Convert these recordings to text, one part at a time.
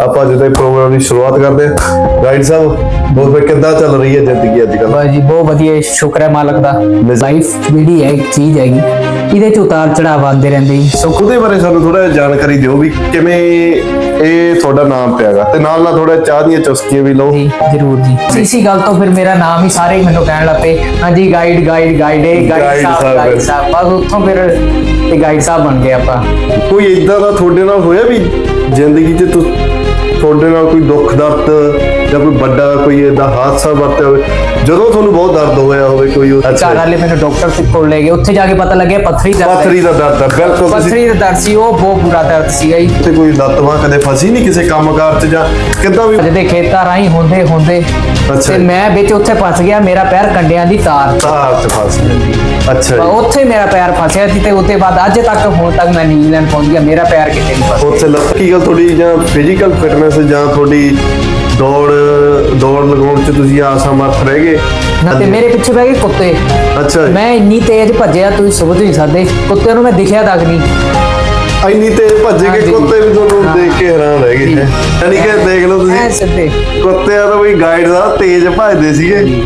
ਆਪਾਂ ਜਦੋਂ ਇਹ ਪ੍ਰੋਗਰਾਮ ਦੀ ਸ਼ੁਰੂਆਤ ਕਰਦੇ ਹਾਂ। ਗਾਈਡ ਸਾਹਿਬ ਬਹੁਤ ਕਿੱਦਾਂ ਚੱਲ ਰਹੀ ਹੈ ਜ਼ਿੰਦਗੀ ਅੱਜ ਕੱਲ੍ਹ? ਬਸ ਜੀ ਬਹੁਤ ਵਧੀਆ। ਸ਼ੁਕਰ ਹੈ ਮਾਲਕ ਦਾ। ਲਾਈਫ ਜਿਹੜੀ ਹੈ ਇੱਕ ਚੀਜ਼ ਹੈਗੀ। ਇਹਦੇ ਚ ਉਤਾਰ ਚੜਾਵ ਆਉਂਦੇ ਰਹਿੰਦੇ ਜੀ। ਸੋ ਉਹਦੇ ਬਾਰੇ ਸਾਨੂੰ ਥੋੜਾ ਜਾਣਕਾਰੀ ਦਿਓ ਵੀ ਕਿਵੇਂ ਇਹ ਤੁਹਾਡਾ ਨਾਮ ਪਿਆਗਾ। ਤੇ ਨਾਲ ਨਾਲ ਥੋੜਾ ਚਾਹ ਦੀਆਂ ਚੁਸਕੀਆਂ ਵੀ ਲਓ। ਜੀ ਜ਼ਰੂਰ ਜੀ। ਇਸੀ ਗੱਲ ਤੋਂ ਫਿਰ ਮੇਰਾ ਨਾਮ ਹੀ ਸਾਰੇ ਹੀ ਮੈਨੂੰ ਕਹਿਣ ਲੱਪੇ ਹਾਂਜੀ guide guide guide Guide guide sahib sahib. Guide sahib. ਬਸ ਉੱਥੋਂ ਫਿਰ ਇਹ ਗਾਈਡ ਸਾਹਿਬ ਬਣ ਗਏ ਆਪਾਂ। ਕੋਈ ਇਦਾਂ ਦਾ ਤੁਹਾਡੇ ਨਾਲ ਹੋਇਆ ਵੀ ਜ਼ਿੰਦਗੀ 'ਚ ਤੁਹਾਡੇ ਨਾਲ ਕੋਈ ਦੁੱਖ ਦਰਦ ਜਾਂ ਕੋਈ ਵੱਡਾ ਕੋਈ ਇਦਾਂ ਹਾਦਸਾ ਵਾਪਰਿਆ ਹੋਵੇ ਜਦੋਂ ਤੁਹਾਨੂੰ ਬਹੁਤ ਦਰਦ ਹੋਇਆ ਹੋਵੇ ਕੋਈ ਘਰ ਵਾਲੇ ਮੈਨੂੰ ਡਾਕਟਰ ਦੇ ਕੋਲ ਲੈ ਗਏ ਉੱਥੇ ਜਾ ਕੇ ਪਤਾ ਲੱਗਿਆ ਪੱਥਰੀ ਹੈ। ਪੱਥਰੀ ਦਾ ਦਰਦ ਹੈ ਬਿਲਕੁਲ ਪੱਥਰੀ ਦਾ ਦਰਦ ਸੀ ਉਹ ਬਹੁਤ ਬੁਰਾ ਦਰਦ ਸੀਗਾ ਜੀ। ਤੇ ਕੋਈ ਲੱਤ ਬਾਂਹ ਕਦੇ ਫਸੀ ਨਹੀਂ ਕਿਸੇ ਕੰਮਕਾਰ 'ਚ ਜਾਂ ਕਿੱਦਾਂ ਵੀ ਜਦੇ ਖੇਤਾਂ ਰਾਹੀਂ ਹੁੰਦੇ ਹੁੰਦੇ। ਤੇ। ਮੈਂ ਵਿੱਚ ਉੱਥੇ ਫਸ ਗਿਆ ਮੇਰਾ ਪੈਰ ਕੰਡਿਆਂ ਦੀ ਤਾਰ ਤਾਰ 'ਚ ਫਸ ਗਿਆ ਅੱਛਾ ਜੀ। ਉੱਥੇ ਮੇਰਾ ਪੈਰ ਫਸਿਆ ਸੀ ਤੇ ਉੱਤੇ ਬਾਅਦ ਅੱਜ ਤੱਕ ਹੁਣ ਤੱਕ ਮੈਂ ਨਿਊਜ਼ੀਲੈਂਡ ਪਹੁੰਚ ਗਿਆ ਮੇਰਾ ਪੈਰ ਕਿਤੇ ਨਹੀਂ ਫਸਿਆ। ਉੱਥੇ ਲੱਤ ਕੀ ਗੱਲ ਤੁਹਾਡੀ ਜਾਂ ਫਿਜ਼ੀਕਲ ਫਿਟਨੈਸ ਜਾਂ ਤੁਹਾਡੀ ਦੌੜ ਦੌੜ ਲਗਾਉਣ 'ਚ ਤੁਸੀਂ ਆਸਮਰਥ ਰਹਿ ਗਏ? ਨਾ ਤੇ ਮੇਰੇ ਪਿੱਛੇ ਬਹਿ ਗਏ ਕੁੱਤੇ। ਅੱਛਾ ਜੀ। ਮੈਂ ਇੰਨੀ ਤੇਜ਼ ਭੱਜਿਆ ਤੁਸੀਂ ਸਮਝ ਨਹੀਂ ਸਕਦੇ। ਕੁੱਤੇ ਨੂੰ ਮੈਂ ਦਿਖਿਆ ਤੱਕ ਨਹੀਂ। ਇੰਨੀ ਤੇ ਭੱਜੇ ਕਿ ਹਾਂਜੀ। ਕੁੱਤੇ ਵੀ ਤੁਹਾਨੂੰ ਹਾਂ। ਦੇਖ ਕੇ ਹੈਰਾਨ ਰਹਿ ਗਏ। ਜੀ। ਯਾਨੀ ਕਿ ਦੇਖ ਲਓ ਐ ਤੁਸੀਂ ਸਿੱਧੇ। ਕੁੱਤਿਆਂ ਦਾ ਵੀ ਗਾਈਡ ਦਾ ਤੇਜ਼ ਭੱਜਦੇ ਸੀਗੇ।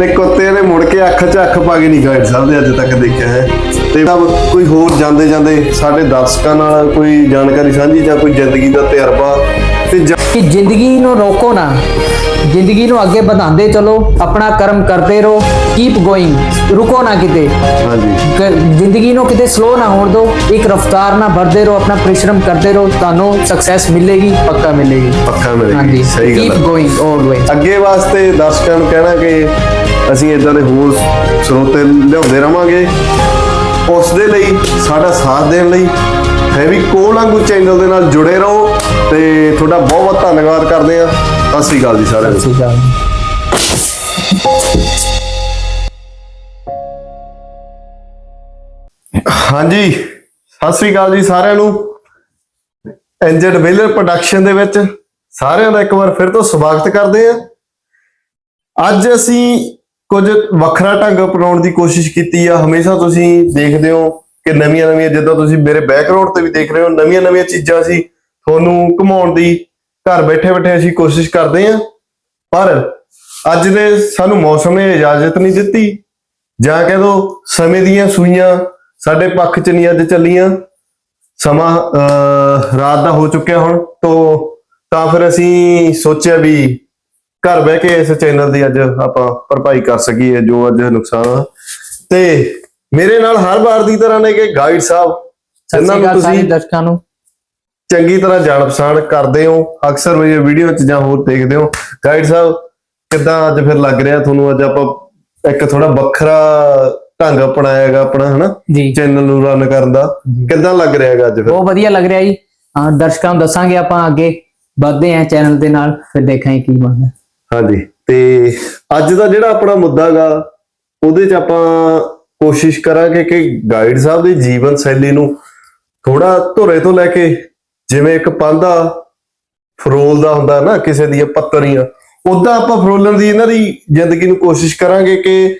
ਤੇ ਕੁੱਤਿਆਂ ਨੇ ਮੁੜ ਕੇ ਅੱਖ 'ਚ ਅੱਖ ਪਾ ਕੇ ਨਹੀਂ ਗਾਈਡ ਸਾਹਿਬ ਦੇ ਅੱਜ ਤੱਕ ਦੇਖਿਆ ਹੈ। ਤੇ ਸਭ ਕੋਈ ਹੋਰ ਜਾਂਦੇ ਜਾਂਦੇ ਸਾਡੇ ਦਰਸ਼ਕਾਂ ਨਾਲ ਕੋਈ ਜਾਣਕਾਰੀ ਸਾਂਝੀ ਜਾਂ ਕੋਈ ਜ਼ਿੰਦਗੀ ਦਾ ਤਜਰਬਾ ਤੇ ਕਿ ਜ਼ਿੰਦਗੀ ਨੂੰ ਰੋਕੋ ਨਾ। ਜ਼ਿੰਦਗੀ ਨੂੰ ਅੱਗੇ ਵਧਾਉਂਦੇ ਚਲੋ ਆਪਣਾ ਕਰਮ ਕਰਦੇ ਰਹੋ ਕੀਪ ਗੋਇੰਗ ਰੁਕੋ ਨਾ ਕਿਤੇ। ਹਾਂਜੀ। ਜ਼ਿੰਦਗੀ ਨੂੰ ਕਿਤੇ ਸਲੋ ਨਾ ਹੋਣ ਦਿਓ ਇੱਕ ਰਫਤਾਰ ਨਾਲ ਵਧਦੇ ਰਹੋ ਆਪਣਾ ਪਰਿਸ਼ਰਮ ਕਰਦੇ ਰਹੋ ਤੁਹਾਨੂੰ ਸਕਸੈਸ ਮਿਲੇਗੀ ਪੱਕਾ ਮਿਲੇਗੀ। ਪੱਕਾ ਮਿਲੇਗੀ। ਹਾਂਜੀ ਸਹੀ ਗੱਲ ਕੀਪ ਗੋਇੰਗ ਆਲਵੇਜ਼ ਅੱਗੇ ਵਾਸਤੇ ਦਰਸ਼ਕਾਂ ਨੂੰ ਕਹਿਣਾ ਕਿ ਅਸੀਂ ਇਦਾਂ ਦੇ ਹੋਰ ਸਰੋਤੇ ਲਿਆਉਂਦੇ ਰਵਾਂਗੇ। ਉਸ ਦੇ ਲਈ ਸਾਡਾ ਸਾਥ ਦੇਣ ਲਈ ਹੈਵੀ ਕੋਲ ਵਾਂਗੂ ਚੈਨਲ ਦੇ ਨਾਲ ਜੁੜੇ ਰਹੋ ਤੇ ਤੁਹਾਡਾ ਬਹੁਤ ਬਹੁਤ ਧੰਨਵਾਦ ਕਰਦੇ ਆ ਸਤਿ ਸ੍ਰੀ ਅਕਾਲ ਜੀ ਸਾਰਿਆਂ ਨੂੰ। ਸਹੀ ਗੱਲ ਹਾਂਜੀ ਸਤਿ ਸ੍ਰੀ ਅਕਾਲ ਜੀ ਸਾਰਿਆਂ ਨੂੰ। ਐਂਜਡ ਵੇਲਰ ਪ੍ਰੋਡਕਸ਼ਨ ਦੇ ਵਿੱਚ ਸਾਰਿਆਂ ਦਾ ਇੱਕ ਵਾਰ ਫਿਰ ਤੋਂ ਸਵਾਗਤ ਕਰਦੇ ਆ ਅੱਜ ਅਸੀਂ ਕੁਝ ਵੱਖਰਾ ਢੰਗ ਅਪਣਾਉਣ ਦੀ ਕੋਸ਼ਿਸ਼ ਕੀਤੀ ਆ। ਹਮੇਸ਼ਾ ਤੁਸੀਂ ਦੇਖਦੇ ਹੋ ਕਿ ਨਵੀਆਂ ਨਵੀਆਂ ਜਿੱਦਾਂ ਤੁਸੀਂ ਮੇਰੇ ਬੈਕਗ੍ਰਾਉਂਡ ਤੇ ਵੀ ਦੇਖ ਰਹੇ ਹੋ ਨਵੀਆਂ ਨਵੀਆਂ ਚੀਜ਼ਾਂ ਅਸੀਂ ਤੁਹਾਨੂੰ ਘੁਮਾਉਣ ਦੀ ਘਰ ਬੈਠੇ ਬੈਠੇ ਅਸੀਂ ਕੋਸ਼ਿਸ਼ ਕਰਦੇ ਹਾਂ। ਪਰ ਅੱਜ ਦੇ ਸਾਨੂੰ ਮੌਸਮ ਨੇ ਇਜਾਜ਼ਤ ਨਹੀਂ ਦਿੱਤੀ। ਜਾਂ ਕਹਿ ਦੋ ਸਮੇਂ ਦੀਆਂ ਸੂਈਆਂ ਸਾਡੇ ਪੱਖ 'ਚ ਨਹੀਂ ਅੱਜ ਚੱਲੀਆਂ। ਸਮਾਂ ਅਹ, ਰਾਤ ਦਾ ਹੋ ਚੁੱਕਿਆ ਹੁਣ ਤੋਂ ਤਾਂ ਫਿਰ ਅਸੀਂ ਸੋਚਿਆ ਵੀ ਘਰ ਬਹਿ ਕੇ ਇਸ ਚੈਨਲ ਦੀ ਅੱਜ ਆਪਾਂ ਭਰਪਾਈ ਕਰ ਸਕੀਏ ਜੋ ਅੱਜ ਨੁਕਸਾਨ ਆ। ਤੇ ਮੇਰੇ ਨਾਲ ਹਰ ਵਾਰ ਦੀ ਤਰ੍ਹਾਂ ਨੇ ਕਿ ਗਾਈਡ ਸਾਹਿਬ ਜਿਨ੍ਹਾਂ ਨੂੰ ਤੁਸੀਂ ਦਰਸ਼ਕਾਂ ਨੂੰ। ਚੰਗੀ ਤਰ੍ਹਾਂ ਜਾਣ ਪਛਾਣ ਕਰਦੇ ਹੋ ਅਕਸਰ ਮੇਰੀ ਵੀਡੀਓ 'ਚ ਜਾਂ ਹੋਰ ਦੇਖਦੇ ਹੋ। ਗਾਈਡ ਸਾਹਿਬ ਕਿੱਦਾਂ ਅੱਜ ਫਿਰ ਲੱਗ ਰਿਹਾ ਤੁਹਾਨੂੰ? ਅੱਜ ਆਪਾਂ ਇੱਕ ਥੋੜਾ ਵੱਖਰਾ ਢੰਗ ਅਪਣਾਇਆਗਾ ਆਪਣਾ ਹਨਾ? ਚੈਨਲ ਨੂੰ ਰਨ ਕਰਨ ਦਾ। ਕਿੱਦਾਂ ਲੱਗ ਰਿਹਾਗਾ ਅੱਜ ਫਿਰ? ਬਹੁਤ ਵਧੀਆ ਲੱਗ ਰਿਹਾ ਜੀ। ਹਾਂ ਦਰਸ਼ਕਾਂ ਨੂੰ ਦੱਸਾਂਗੇ ਆਪਾਂ ਅੱਗੇ। ਵਧਦੇ ਹਾਂ ਚੈਨਲ ਦੇ ਨਾਲ ਫਿਰ ਦੇਖਾਂਗੇ ਕੀ ਬਣਦਾ। ਹਾਂਜੀ ਤੇ ਅੱਜ ਦਾ ਜਿਹੜਾ ਆਪਣਾ ਮੁੱਦਾ ਗਾ ਉਹਦੇ 'ਚ ਆਪਾਂ ਕੋਸ਼ਿਸ਼ ਕਰਾਂਗੇ ਕਿ ਗਾਈਡ ਸਾਹਿਬ ਦੀ ਜੀਵਨ ਸ਼ੈਲੀ ਨੂੰ ਥੋੜਾ ਧੁਰੇ ਤੋਂ ਲੈ ਕੇ ਜਿਵੇਂ ਇੱਕ ਪਾਂਦਾ ਫਰੋਲਦਾ ਹੁੰਦਾ ਨਾ, ਕਿਸੇ ਦੀਆਂ ਪੱਤਰੀਆਂ ਉਦਾਂ ਆਪਾਂ ਫਰੋਲਣ ਦੀ ਇਹਨਾਂ ਦੀ ਜ਼ਿੰਦਗੀ ਨੂੰ ਕੋਸ਼ਿਸ਼ ਕਰਾਂਗੇ ਕਿ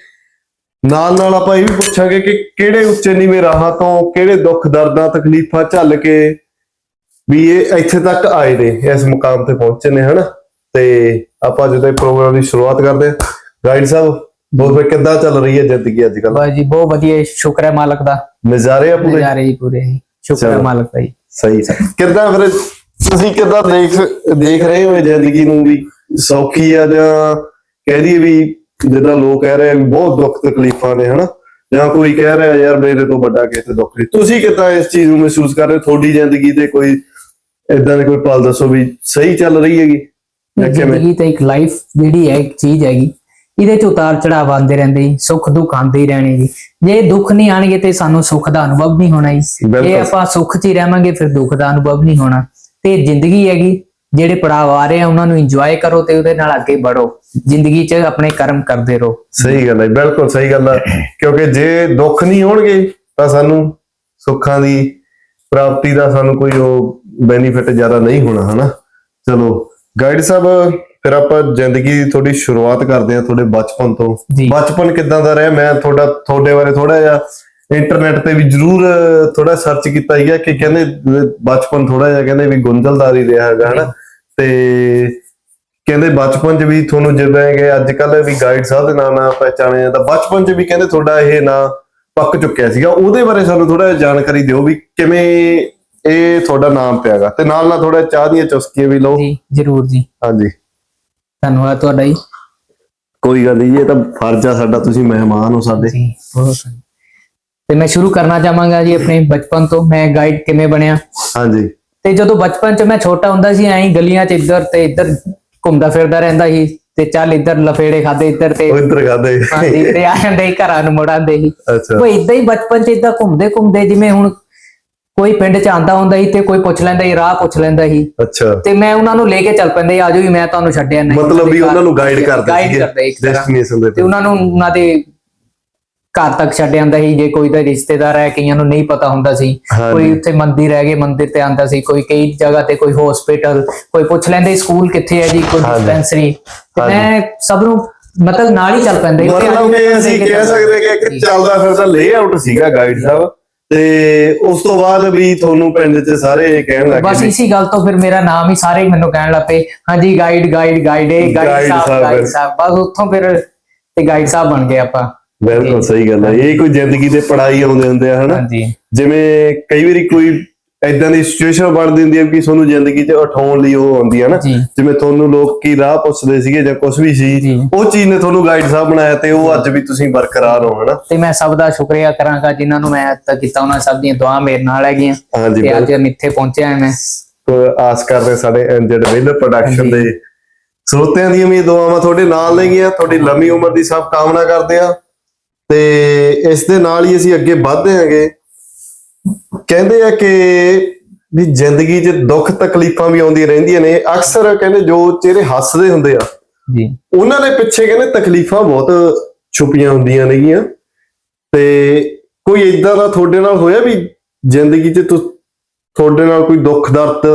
ਨਾਲ ਨਾਲ ਆਪਾਂ ਇਹ ਵੀ ਪੁੱਛਾਂਗੇ ਕਿ ਕਿਹੜੇ ਉੱਚੇ ਨੀਵੇਂ ਰਾਹਾਂ ਤੋਂ ਕਿਹੜੇ ਦੁੱਖ ਦਰਦਾਂ, ਤਕਲੀਫਾਂ ਝੱਲ ਕੇ ਵੀ ਇਹ ਇੱਥੇ ਤੱਕ ਆਏ ਨੇ, ਇਸ ਮੁਕਾਮ ਤੇ ਪਹੁੰਚੇ ਨੇ, ਹਨਾ? ਤੇ ਆਪਾਂ ਜਦੋਂ ਇਹ ਪ੍ਰੋਗਰਾਮ ਦੀ ਸ਼ੁਰੂਆਤ ਕਰਦੇ ਹਾਂ ਗਾਈਡ ਸਾਹਿਬ ਬਹੁਤ ਕਿੱਦਾਂ ਚੱਲ ਰਹੀ ਹੈ ਜ਼ਿੰਦਗੀ ਅੱਜ ਕੱਲ ਬਸ ਜੀ ਬਹੁਤ ਵਧੀਆ ਸ਼ੁਕਰ ਹੈ ਮਾਲਕ ਦਾ। ਨਜ਼ਾਰੇ ਆ ਪੂਰੇ? ਨਜ਼ਾਰੇ ਹੀ ਪੂਰੇ ਹੀ। ਸ਼ੁਕਰ ਹੈ। ਮਾਲਕ ਦਾ ਜੀ। ਸਹੀ ਕਿੱਦਾਂ ਫਿਰ ਤੁਸੀਂ ਕਿੱਦਾਂ ਦੇਖ ਦੇਖ ਰਹੇ ਹੋ ਜ਼ਿੰਦਗੀ ਨੂੰ ਵੀ ਸੌਖੀ ਆ ਜਾਂ ਕਹਿ ਦਈਏ ਵੀ ਜਿੱਦਾਂ ਲੋਕ ਕਹਿ ਰਹੇ ਵੀ ਬਹੁਤ ਦੁੱਖ ਤਕਲੀਫਾਂ ਨੇ ਹਨਾ? ਜਾਂ ਕੋਈ ਕਹਿ ਰਿਹਾ ਯਾਰ ਮੇਰੇ ਤੋਂ ਵੱਡਾ ਕਿਸੇ ਦੁੱਖ ਨਹੀਂ। ਤੁਸੀਂ ਕਿੱਦਾਂ ਇਸ ਚੀਜ਼ ਨੂੰ ਮਹਿਸੂਸ ਕਰ ਰਹੇ ਹੋ? ਤੁਹਾਡੀ ਜ਼ਿੰਦਗੀ ਤੇ ਕੋਈ ਇਦਾਂ ਦੇ ਕੋਈ ਪਲ ਦੱਸੋ ਵੀ ਸਹੀ ਚੱਲ ਰਹੀ ਹੈਗੀ? ਜ਼ਿੰਦਗੀ ਤਾਂ ਇੱਕ ਲਾਈਫ ਜਿਹੜੀ ਹੈ ਇੱਕ ਚੀਜ਼ ਹੈਗੀ। ਇਹਦੇ ਚ ਉਤਾਰ ਚੜਾਵ ਆਉਂਦੇ ਰਹਿੰਦੇ ਜੀ ਸੁੱਖ ਦੁੱਖ ਆਉਂਦੇ ਹੀ ਰਹਿਣੇ ਜੀ। ਜੇ ਦੁੱਖ ਨਹੀਂ ਆਣਗੇ ਤੇ ਸਾਨੂੰ ਸੁੱਖ ਦਾ ਅਨੁਭਵ ਨਹੀਂ ਹੋਣਾ ਜੀ। ਜੇ ਆਪਾਂ ਸੁੱਖ 'ਚ ਹੀ ਰਹਾਂਗੇ ਫਿਰ ਦੁੱਖ ਦਾ ਅਨੁਭਵ ਨਹੀਂ ਹੋਣਾ। ਤੇ ਜ਼ਿੰਦਗੀ ਹੈਗੀ ਜਿਹੜੇ ਪੜਾਅ ਆ ਰਹੇ ਆ ਉਹਨਾਂ ਨੂੰ ਇੰਜੋਏ ਕਰੋ ਤੇ ਉਹਦੇ ਨਾਲ ਅੱਗੇ ਵਧੋ। ਜ਼ਿੰਦਗੀ 'ਚ ਆਪਣੇ ਕਰਮ ਕਰਦੇ ਰਹੋ। ਸਹੀ ਗੱਲ ਹੈ ਬਿਲਕੁਲ ਸਹੀ ਗੱਲ ਹੈ ਕਿਉਂਕਿ ਜੇ ਦੁੱਖ ਨਹੀਂ ਹੋਣਗੇ ਤਾਂ ਸਾਨੂੰ ਸੁੱਖਾਂ ਦੀ ਪ੍ਰਾਪਤੀ ਦਾ ਸਾਨੂੰ ਕੋਈ ਉਹ ਬੈਨੀਫਿਟ ਜ਼ਿਆਦਾ ਨਹੀਂ ਹੋਣਾ ਹਨਾ? ਚਲੋ ਗਾਈਡ ਸਾਹਿਬ ਫਿਰ ਆਪਾਂ ਜ਼ਿੰਦਗੀ ਦੀ ਥੋੜੀ ਸ਼ੁਰੂਆਤ ਕਰਦੇ ਹਾਂ ਤੁਹਾਡੇ ਬਚਪਨ ਤੋਂ। ਜੀ। ਬਚਪਨ ਕਿਦਾਂ ਦਾ ਰਿਹਾ? ਮੈਂ ਤੁਹਾਡਾ ਤੁਹਾਡੇ ਬਾਰੇ ਥੋੜਾ ਜਿਹਾ ਇੰਟਰਨੈਟ ਤੇ ਵੀ ਜ਼ਰੂਰ ਥੋੜਾ ਸਰਚ ਕੀਤਾ ਸੀਗਾ ਕਿ ਕਹਿੰਦੇ ਬਚਪਨ ਥੋੜਾ ਜਿਹਾ ਕਹਿੰਦੇ ਵੀ ਗੁੰਝਲਦਾਰ ਰਿਹਾ ਹੈਗਾ ਹਨਾ? ਤੇ ਕਹਿੰਦੇ ਬਚਪਨ 'ਚ ਵੀ ਤੁਹਾਨੂੰ ਜਿਵੇਂ ਕਿ ਅੱਜ ਕੱਲ ਵੀ ਗਾਈਡ ਸਾਹਿਬ ਦੇ ਨਾਮ ਨਾਲ ਪਹਿਚਾਣਿਆ ਜਾਂਦਾ ਬਚਪਨ 'ਚ ਵੀ ਕਹਿੰਦੇ ਤੁਹਾਡਾ ਇਹ ਨਾਂ ਪੱਕ ਚੁੱਕਿਆ ਸੀਗਾ। ਉਹਦੇ ਬਾਰੇ ਸਾਨੂੰ ਥੋੜਾ ਜਿਹਾ ਜਾਣਕਾਰੀ ਦਿਓ ਵੀ ਕਿਵੇਂ ਇਹ ਤੁਹਾਡਾ ਨਾਮ ਪਿਆਗਾ ਤੇ ਨਾਲ ਨਾਲ ਥੋੜਾ ਚਾਹ ਦੀਆਂ ਚੁਸਕੀਆਂ ਵੀ ਲਓ। ਜੀ ਜਰੂਰ ਜੀ। ਹਾਂਜੀ। ਧੰਨਵਾਦ ਤੁਹਾਡਾ ਜੀ। ਕੋਈ ਗੱਲ ਨਹੀਂ ਜੀ, ਇਹ ਤਾਂ ਫਰਜ਼ ਆ ਸਾਡਾ ਤੁਸੀਂ ਮਹਿਮਾਨ ਹੋ ਸਾਡੇ। ਜੀ ਬਹੁਤ ਤੇ ਮੈਂ ਸ਼ੁਰੂ ਕਰਨਾ ਚਾਹਾਂਗਾ ਜੀ ਆਪਣੇ ਬਚਪਨ ਤੋਂ ਮੈਂ ਗਾਈਡ ਕਿਵੇਂ ਬਣਿਆ। ਹਾਂਜੀ। ਤੇ ਜਦੋਂ ਬਚਪਨ 'ਚ ਮੈਂ ਛੋਟਾ ਹੁੰਦਾ ਸੀ ਐਂ ਗਲੀਆਂ 'ਚ ਇੱਧਰ ਤੇ ਇੱਧਰ ਘੁੰਮਦਾ ਫਿਰਦਾ ਰਹਿੰਦਾ ਸੀ ਤੇ ਚੱਲ ਇੱਧਰ ਲਫੇੜੇ ਖਾਦੇ ਇੱਧਰ ਤੇ ਇੱਧਰ ਖਾਦੇ ਹਾਂਜੀ ਤੇ ਆ ਜਾਂਦੇ ਘਰਾਂ ਨੂੰ ਮੁੜਾਂਦੇ ਸੀ। ਅੱਛਾ। ਉਹ ਇਦਾਂ ਹੀ ਬਚਪਨ 'ਚ ਇਦਾਂ ਘੁੰਮਦੇ ਘੁੰਮਦੇ ਜਿਵੇਂ ਹੁਣ ਕੋਈ ਪਿੰਡ 'ਚ ਆਂਦਾ ਹੁੰਦਾ ਸੀ ਤੇ ਕੋਈ ਪੁੱਛ ਲੈਂਦਾ ਸੀ ਰਾਹ ਪੁੱਛ ਲੈਂਦਾ ਸੀ ਅੱਛਾ ਤੇ ਮੈਂ ਉਹਨਾਂ ਨੂੰ ਲੈ ਕੇ ਚੱਲ ਪੈਂਦੇ ਆਜੋ ਵੀ ਮੈਂ ਤੁਹਾਨੂੰ ਛੱਡਿਆ ਨਹੀਂ ਮਤਲਬ ਵੀ ਉਹਨਾਂ ਨੂੰ ਗਾਈਡ ਕਰਦੇ ਗਾਈਡ ਕਰਦੇ ਡੈਸਟੀਨੇਸ਼ਨ ਦੇ ਤੇ ਉਹਨਾਂ ਨੂੰ ਉਹਨਾਂ ਦੇ ਘਰ ਤੱਕ ਛੱਡ ਆਂਦਾ ਸੀ ਜੇ ਕੋਈ ਦਾ ਰਿਸ਼ਤੇਦਾਰ ਹੈ ਕਈਆਂ ਨੂੰ ਨਹੀਂ ਪਤਾ ਹੁੰਦਾ ਸੀ। ਕੋਈ ਉੱਥੇ ਮੰਦਿਰ ਹੈਗੇ ਮੰਦਿਰ ਤੇ ਆਂਦਾ ਸੀ ਕੋਈ ਕਈ ਜਗ੍ਹਾ ਤੇ ਕੋਈ ਹਸਪੀਟਲ ਕੋਈ ਪੁੱਛ ਲੈਂਦੇ ਸਕੂਲ ਕਿੱਥੇ ਹੈ ਜੀ ਕੋਈ। ਡਿਸਪੈਂਸਰੀ। ਮੈਂ ਸਭ ਨੂੰ ਮਤਲਬ ਨਾਲ ਹੀ ਚੱਲ ਪੈਂਦੇ ਸੀ। ਮਤਲਬ ਅਸੀਂ ਕਹਿ ਸਕਦੇ ਕਿ ਇੱਕ ਚੱਲਦਾ ਫਿਰਦਾ ਲੇਆਊਟ ਸੀਗਾ ਗਾਈਡ ਸਾਹਿਬ ਤੇ ਉਸ ਤੋਂ ਬਾਅਦ ਵੀ ਤੁਹਾਨੂੰ ਪਿੰਡ 'ਚ ਸਾਰੇ ਕਹਿਣ ਲੱਗ ਬਸ ਇਸੀ ਗੱਲ ਤੋਂ ਫਿਰ ਮੇਰਾ ਨਾਮ ਹੀ ਸਾਰੇ ਮੈਨੂੰ ਕਹਿਣ ਲੱਗ ਪਏ। ਹਾਂਜੀ guide guide guide Guide guide sahib, guide sahib. ਬਸ ਉੱਥੋਂ ਫਿਰ ਤੇ ਗਾਈਡ ਸਾਹਿਬ ਬਣ ਗਏ ਆਪਾਂ। ਬਿਲਕੁਲ ਸਹੀ ਗੱਲ ਹੈ। ਇਹ ਕੋਈ ਜ਼ਿੰਦਗੀ ਦੇ ਪੜਾਈ ਆਉਂਦੇ ਹੁੰਦੇ ਆ ਹਨਾ? ਜਿਵੇਂ ਕਈ ਵਾਰੀ ਕੋਈ ਐਦਾਂ ਦੀ ਸਿਚੁਏਸ਼ਨ ਬਣ ਦਿੰਦੀ ਹੈ ਕਿ ਤੁਹਾਨੂੰ ਜ਼ਿੰਦਗੀ 'ਚ ਉਠਾਉਣ ਲਈ ਉਹ ਆਉਂਦੀ ਹੈ ਨਾ। ਜਿਵੇਂ ਤੁਹਾਨੂੰ ਲੋਕ ਕੀ ਰਾਹ ਪੁੱਛਦੇ ਸੀਗੇ ਜਾਂ ਕੁਝ ਵੀ ਸੀ। ਉਹ ਚੀਜ਼ ਨੇ ਤੁਹਾਨੂੰ ਗਾਈਡ ਸਾਹਿਬ ਬਣਾਇਆ ਤੇ ਉਹ ਅੱਜ ਵੀ ਤੁਸੀਂ ਬਰਕਰਾਰ ਹੋ ਹਨਾ? ਤੇ ਮੈਂ ਸਭ ਦਾ ਸ਼ੁਕਰੀਆ ਕਰਾਂਗਾ ਜਿਨ੍ਹਾਂ ਨੂੰ ਮੈਂ ਅੱਜ ਤੱਕ ਕੀਤਾ ਉਹਨਾਂ ਸਭ ਦੀਆਂ ਦੁਆ ਮੇਰੇ ਨਾਲ ਹੈਗੀਆਂ। ਤੇ ਅੱਜ ਇੱਥੇ ਪਹੁੰਚਿਆ ਮੈਂ। ਆਸ ਕਰਦੇ ਸਾਡੇ ਐਂਜਡ ਵਿਲ ਪ੍ਰੋਡਕਸ਼ਨ ਦੇ ਸਰੋਤਿਆਂ ਦੀਆਂ ਵੀ ਦੁਆਵਾਂ ਤੁਹਾਡੇ ਨਾਲ ਨੇਗੀਆਂ ਤੁਹਾਡੀ ਲੰਮੀ ਉਮਰ ਦੀ ਸਭ ਕਾਮਨਾ ਕਰਦੇ ਆ ਤੇ ਇਸ ਦੇ ਨਾਲ ਹੀ ਅਸੀਂ ਅੱਗੇ ਵਧਦੇ ਹਾਂਗੇ। ਕਹਿੰਦੇ ਆ ਕਿ ਵੀ ਜ਼ਿੰਦਗੀ 'ਚ ਦੁੱਖ ਤਕਲੀਫਾਂ ਵੀ ਆਉਂਦੀਆਂ ਰਹਿੰਦੀਆਂ ਨੇ। ਅਕਸਰ ਕਹਿੰਦੇ ਜੋ ਚਿਹਰੇ ਹੱਸਦੇ ਹੁੰਦੇ ਆ ਜੀ। ਉਹਨਾਂ ਦੇ ਪਿੱਛੇ ਕਹਿੰਦੇ ਤਕਲੀਫਾਂ ਬਹੁਤ ਛੁਪੀਆਂ ਹੁੰਦੀਆਂ ਨੇਗੀਆਂ। ਤੇ ਕੋਈ ਇਦਾਂ ਦਾ ਤੁਹਾਡੇ ਨਾਲ ਹੋਇਆ ਵੀ ਜ਼ਿੰਦਗੀ 'ਚ ਤੁਹਾਡੇ ਨਾਲ ਕੋਈ ਦੁੱਖ ਦਰਦ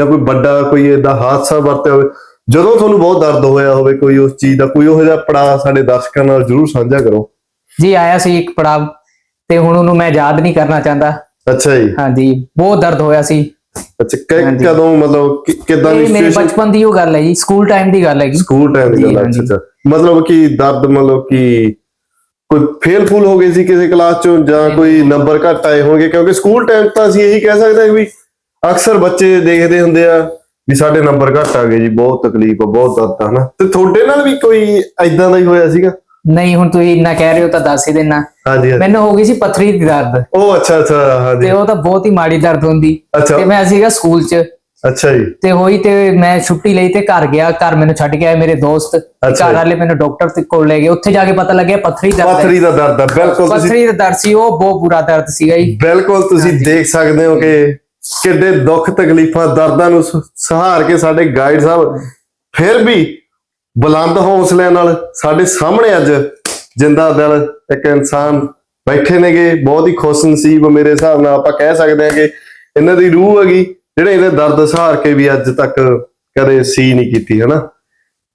ਜਾਂ ਕੋਈ ਵੱਡਾ ਕੋਈ ਏਦਾਂ ਹਾਦਸਾ ਵਰਤਿਆ ਹੋਵੇ ਜਦੋਂ ਤੁਹਾਨੂੰ ਬਹੁਤ ਦਰਦ ਹੋਇਆ ਹੋਵੇ ਕੋਈ ਉਸ ਚੀਜ਼ ਦਾ ਕੋਈ ਉਹੋ ਜਿਹਾ ਪੜਾ ਸਾਡੇ ਦਰਸ਼ਕਾਂ ਨਾਲ ਜਰੂਰ ਸਾਂਝਾ ਕਰੋ। ਜੀ ਆਇਆ ਸੀ ਇੱਕ ਪੜਾਵ ਤੇ ਹੁਣ ਉਹਨੂੰ ਮੈਂ ਯਾਦ ਨਹੀਂ ਕਰਨਾ ਚਾਹੁੰਦਾ। ਅੱਛਾ ਜੀ। ਹਾਂਜੀ ਬਹੁਤ ਦਰਦ ਹੋਇਆ ਸੀ। ਅੱਛਾ ਕਿ-। ਕਦੋਂ ਮਤਲਬ ਕਿੱਦਾਂ ਦੀ ਇਹ ਮੇਰੇ ਸਿਚੁਏਸ਼ਨ ਬਚਪਨ ਦੀ ਉਹ ਗੱਲ ਹੈ ਜੀ ਸਕੂਲ ਟਾਈਮ ਦੀ ਗੱਲ ਹੈਗੀ ਸਕੂਲ ਟਾਈਮ ਦੀ ਗੱਲ ਹਾਂਜੀ। ਅੱਛਾ ਮਤਲਬ ਕਿ ਦਰਦ ਮਤਲਬ ਕਿ ਕੋਈ ਫੇਲ ਫੂਲ ਹੋ ਗਈ ਸੀ ਕਿਸੇ ਕਲਾਸ ਚੋਂ ਜਾਂ ਕੋਈ ਨੰਬਰ ਘੱਟ ਆਏ ਹੋਣਗੇ? ਕਿਉਂਕਿ ਸਕੂਲ ਟਾਈਮ ਤਾਂ ਅਸੀਂ ਇਹੀ ਕਹਿ ਸਕਦੇ ਹਾਂ ਵੀ ਅਕਸਰ ਬੱਚੇ ਦੇਖਦੇ ਹੁੰਦੇ ਆ ਵੀ ਸਾਡੇ ਨੰਬਰ ਘੱਟ ਆ ਗਏ ਜੀ ਬਹੁਤ ਤਕਲੀਫ ਬਹੁਤ ਦਰਦ ਆ ਹਨਾ? ਤੇ ਤੁਹਾਡੇ ਨਾਲ ਵੀ ਕੋਈ ਐਦਾਂ ਦਾ ਹੀ ਹੋਇਆ ਸੀਗਾ? ਨਹੀਂ ਹੁਣ ਤੁਸੀਂ ਇੰਨਾ ਕਹਿ ਰਹੇ ਹੋ ਤਾਂ ਦੱਸ ਹੀ ਦੇਣਾ ਹਾਂਜੀ ਹਾਂਜੀ। ਮੈਨੂੰ ਹੋ ਗਈ ਸੀ ਪਥਰੀ ਦੀ ਦਰਦ। ਉਹ ਅੱਛਾ ਅੱਛਾ ਹਾਂਜੀ। ਤੇ ਉਹ ਤਾਂ ਬਹੁਤ ਹੀ ਮਾੜੀ ਦਰਦ ਹੁੰਦੀ। ਅੱਛਾ। ਤੇ ਮੈਂ ਸੀਗਾ ਸਕੂਲ 'ਚ। ਅੱਛਾ ਜੀ। ਤੇ ਹੋਈ ਤੇ ਮੈਂ ਛੁੱਟੀ ਲਈ ਤੇ ਘਰ ਗਿਆ ਘਰ ਮੈਨੂੰ ਛੱਡ ਕੇ ਆਏ ਮੇਰੇ ਦੋਸਤ। ਅੱਛਾ ਘਰ ਜੀ। ਵਾਲੇ ਮੈਨੂੰ ਡਾਕਟਰ ਤੇ ਕੋਲ ਲੈ ਗਏ। ਉੱਥੇ ਜਾ ਕੇ ਪਤਾ ਲੱਗਿਆ ਪਥਰੀ ਦਰਦ ਹੈ। ਪਥਰੀ ਦਾ ਦਰਦ ਆ ਬਿਲਕੁਲ ਤੁਸੀਂ ਪਥਰੀ ਦਾ ਦਰਦ ਸੀ ਉਹ ਬਹੁਤ ਬੁਰਾ ਦਰਦ ਸੀਗਾ ਜੀ। ਬਿਲਕੁਲ ਤੁਸੀਂ ਦੇਖ ਸਕਦੇ ਹੋ ਕਿ ਕਿੱਡੇ ਦੁੱਖ ਤਕਲੀਫਾਂ ਦਰਦਾਂ ਨੂੰ ਸ- ਸਹਾਰ ਕੇ ਸਾਡੇ ਗਾਈਡ ਸਾਹਿਬ ਫਿਰ ਵੀ ਬੁਲੰਦ ਹੌਸਲਿਆਂ ਨਾਲ ਸਾਡੇ ਸਾਹਮਣੇ ਅੱਜ ਜਿੰਦਾ ਦਿਲ ਇੱਕ ਇਨਸਾਨ ਬੈਠੇ ਨੇਗੇ, ਬਹੁਤ ਹੀ ਖੁਸ਼ ਨਸੀਬ ਮੇਰੇ ਹਿਸਾਬ ਨਾਲ ਆਪਾਂ ਕਹਿ ਸਕਦੇ ਹਾਂ ਕਿ ਇਹਨਾਂ ਦੀ ਰੂਹ ਹੈਗੀ, ਜਿਹੜੇ ਇਹਦੇ ਦਰਦ ਸਹਾਰ ਕੇ ਵੀ ਅੱਜ ਤੱਕ ਕਦੇ ਸੀ ਨਹੀਂ ਕੀਤੀ, ਹਨਾ?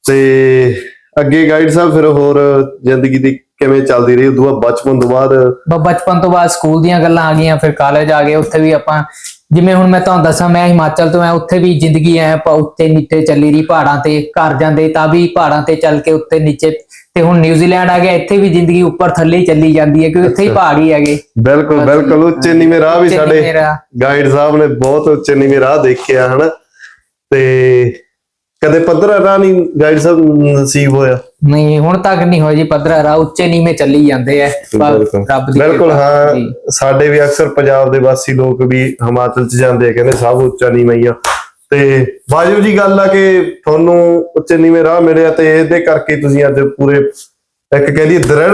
ਤੇ ਅੱਗੇ ਗਾਈਡ ਸਾਹਿਬ, ਫਿਰ ਹੋਰ ਜ਼ਿੰਦਗੀ ਦੀ ਕਿਵੇਂ ਚੱਲਦੀ ਰਹੀ? ਉਦੋਂ ਬਚਪਨ ਤੋਂ ਬਾਅਦ ਬਚਪਨ ਤੋਂ ਬਾਅਦ ਸਕੂਲ ਦੀਆਂ ਗੱਲਾਂ ਆ ਗਈਆਂ, ਫਿਰ ਕਾਲਜ ਆ ਗਏ, ਉੱਥੇ ਵੀ ਆਪਾਂ ਜਿਵੇਂ ਹੁਣ ਮੈਂ ਤੁਹਾਨੂੰ ਦੱਸਾਂ ਮੈਂ ਹਿਮਾਚਲ ਤੋਂ ਆ ਉੱਥੇ ਵੀ ਜ਼ਿੰਦਗੀ ਐ ਉੱਤੇ ਨੀਚੇ ਚੱਲੀ ਰਹੀ ਪਹਾੜਾਂ ਤੇ ਘਰ ਜਾਂਦੇ ਤਾਂ ਵੀ ਪਹਾੜਾਂ ਤੇ ਚੱਲ ਕੇ ਉੱਤੇ ਨੀਚੇ ਤੇ ਹੁਣ ਨਿਊਜ਼ੀਲੈਂਡ ਆ ਗਿਆ ਇੱਥੇ ਵੀ ਜ਼ਿੰਦਗੀ ਉੱਪਰ ਥੱਲੇ ਹੀ ਚੱਲੀ ਜਾਂਦੀ ਹੈ ਕਿਉਂਕਿ ਉੱਥੇ ਹੀ ਪਹਾੜ ਹੀ ਹੈਗੇ। ਬਿਲਕੁਲ ਬਿਲਕੁਲ ਉੱਚੇ ਨੀਵੇਂ ਰਾਹ ਵੀ ਸਾਡੇ। ਗਾਈਡ ਸਾਹਿਬ ਨੇ ਬਹੁਤ ਉੱਚੇ ਨੀਵੇਂ ਰਾਹ ਦੇਖਿਆ ਹਨਾ? ਤੇ ਕਦੇ ਪੱਧਰਾ ਰਾਹ ਨਹੀਂ ਗਾਈਡ ਸਾਹਿਬ ਨਸੀਬ ਹੋਇਆ ਨਹੀਂ ਹੁਣ ਤੱਕ ਨਹੀਂ ਹੋਈ ਜੀ ਪੱਧਰਾ ਰਾਹ ਉੱਚੇ ਨੀਵੇਂ ਚੱਲੀ ਜਾਂਦੇ ਐ ਬਿਲਕੁਲ ਰੱਬ ਦੀ ਬਿਲਕੁਲ ਕਿਰਪਾ। ਹਾਂ। ਸਾਡੇ ਵੀ ਅਕਸਰ ਪੰਜਾਬ ਦੇ ਵਾਸੀ ਲੋਕ ਵੀ ਹਿਮਾਚਲ ਚ ਜਾਂਦੇ ਆ ਕਹਿੰਦੇ ਸਭ ਉੱਚਾ ਨੀਵਾਂ ਹੀ ਆ ਤੇ ਵਾਜਬ ਜੀ ਗੱਲ ਆ ਕਿ ਤੁਹਾਨੂੰ ਉੱਚੇ ਨੀਵੇਂ ਰਾਹ ਮਿਲਿਆ ਤੇ ਇਹਦੇ ਕਰਕੇ ਤੁਸੀਂ ਅੱਜ ਪੂਰੇ ਇੱਕ ਕਹਿੰਦੀ ਦ੍ਰਿੜ